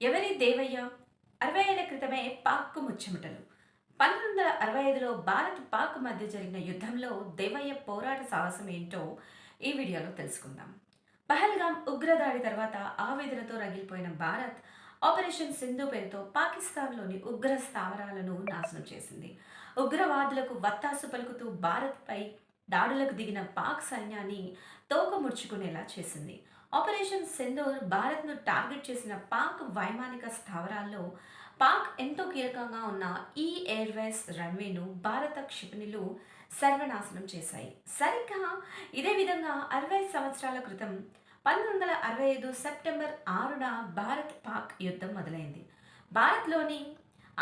ఎవరి దేవయ్య? అరవై ఏళ్ళ క్రితమే పాక్కు ముచ్చమటలు పంతొమ్మిది వందల అరవై ఐదులో భారత్ పాక్ మధ్య జరిగిన యుద్ధంలో దేవయ్య పోరాట సాహసం ఏంటో ఈ వీడియోలో తెలుసుకుందాం. పహల్గాం ఉగ్రదాడి తర్వాత ఆవేదనతో రగిలిపోయిన భారత్ ఆపరేషన్ సింధు పేరుతో పాకిస్తాన్లోని ఉగ్ర స్థావరాలను నాశనం చేసింది. ఉగ్రవాదులకు వత్తాసు పలుకుతూ భారత్పై దాడులకు దిగిన పాక్ సైన్యాన్ని తోకముడుచుకునేలా చేసింది. ఆపరేషన్ సెందూర్ భారత్ను టార్గెట్ చేసిన పాక్ వైమానిక స్థావరాల్లో పాక్ ఎంతో కీలకంగా ఉన్న ఈ ఎయిర్వేస్ రన్వేను భారత క్షిపణులు సర్వనాశనం చేశాయి. సరిగ్గా ఇదే విధంగా అరవై సంవత్సరాల క్రితం పంతొమ్మిది వందల అరవై ఐదు సెప్టెంబర్ ఆరున భారత్ పాక్ యుద్ధం మొదలైంది. భారత్లోని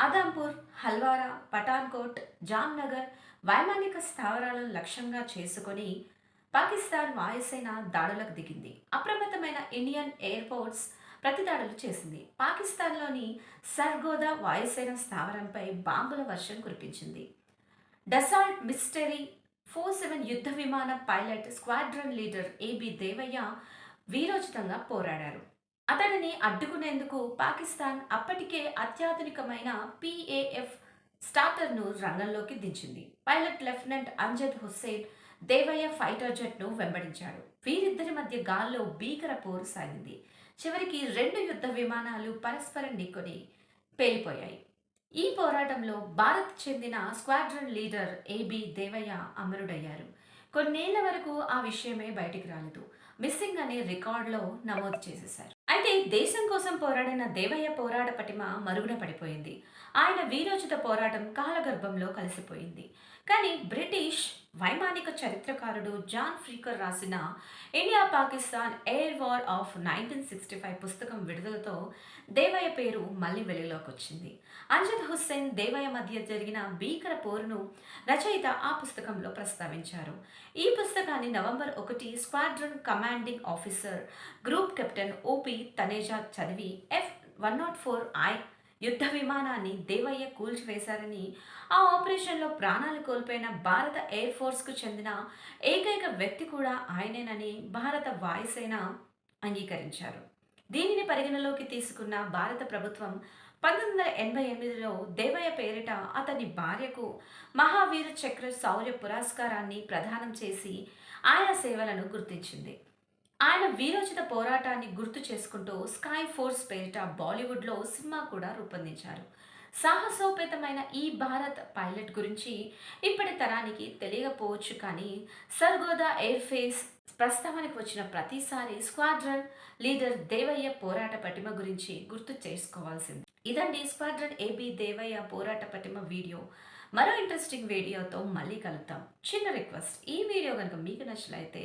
ఆదాంపూర్ హల్వారా పఠాన్కోట్ జామ్నగర్ వైమానిక స్థావరాలను లక్ష్యంగా చేసుకొని పాకిస్తాన్ వాయుసేన దాడులకు దిగింది. అప్రమత్తమైన ఇండియన్ ఎయిర్పోర్ట్స్ ప్రతిదాడులు చేసింది. పాకిస్తాన్లోని సర్గోదా వాయుసేన స్థావరంపై బాంబుల వర్షం కురిపించింది. డసాల్ట్ మిస్టరీ ఫోర్ సెవెన్ యుద్ధ విమాన pilot squadron leader A B వీరోచితంగా పోరాడారు. అతడిని అడ్డుకునేందుకు పాకిస్తాన్ అప్పటికే అత్యాధునికమైన పిఏఎఫ్ స్టార్టర్ను రంగంలోకి దించింది. Pilot lieutenant Amjad Hussain Devayya fighter జెట్ను వెంబడించాడు. వీరిద్దరి మధ్య గాల్లో భీకర పోరు సాగింది. చివరికి రెండు యుద్ధ విమానాలు పరస్పరం నిక్కొని పేలిపోయాయి. ఈ పోరాటంలో భారత్ చెందిన స్క్వాడ్రన్ లీడర్ ఏబి దేవయ్య అమరుడయ్యారు. కొన్నేళ్ళ వరకు ఆ విషయమే బయటికి రాలేదు. మిస్సింగ్ అనే రికార్డులో నమోదు చేసేశారు. అయితే దేశం కోసం పోరాడిన దేవయ్య పోరాట పటిమ మరుగున పడిపోయింది. ఆయన వీరోచిత పోరాటం కాలగర్భంలో కలిసిపోయింది. కానీ బ్రిటిష్ వైమానిక చరిత్రకారుడు జాన్ ఫ్రీకర్ రాసిన India Pakistan air war of nineteen sixty five పుస్తకం విడుదలతో దేవయ్య పేరు మళ్ళీ వెలుగులోకి వచ్చింది అంజద్ హుస్సేన్ దేవయ్య మధ్య జరిగిన భీకర పోరును రచయిత ఆ పుస్తకంలో ప్రస్తావించారు. ఈ పుస్తకాన్ని నవంబర్ ఒకటి squadron commanding officer group captain OP Taneja చదివి F one nought four I యుద్ధ విమానాన్ని దేవయ్య కూల్చివేశారని ఆ ఆపరేషన్లో ప్రాణాలు కోల్పోయిన భారత ఎయిర్ ఫోర్స్కు చెందిన ఏకైక వ్యక్తి కూడా ఆయనేనని భారత వాయుసేన అంగీకరించారు. దీనిని పరిగణలోకి తీసుకున్న భారత ప్రభుత్వం పంతొమ్మిది వందల ఎనభై ఎనిమిదిలో దేవయ్య పేరిట అతని భార్యకు మహావీర చక్ర శౌర్య పురస్కారాన్ని ప్రదానం చేసి ఆయన సేవలను గుర్తించింది. ఆయన వీరోచిత పోరాటాన్ని గుర్తు చేసుకుంటూ స్కై ఫోర్స్ పేరిట బాలీవుడ్లో సినిమా కూడా రూపొందించారు. సాహసోపేతమైన ఈ భారత్ పైలట్ గురించి ఇప్పటి తరానికి తెలియకపోవచ్చు కానీ సర్గోదా ఎయిర్ ఫేస్ ప్రస్తావనకు వచ్చిన ప్రతిసారి స్క్వాడ్రన్ లీడర్ దేవయ్య పోరాట పటిమ గురించి గుర్తు చేసుకోవాల్సింది. ఇదండి స్క్వాడ్రన్ ఏబి దేవయ్య పోరాట పటిమ వీడియో. మరో ఇంట్రెస్టింగ్ వీడియోతో మళ్ళీ కలుద్దాం. చిన్న రిక్వెస్ట్ ఈ వీడియో కనుక మీకు నచ్చినైతే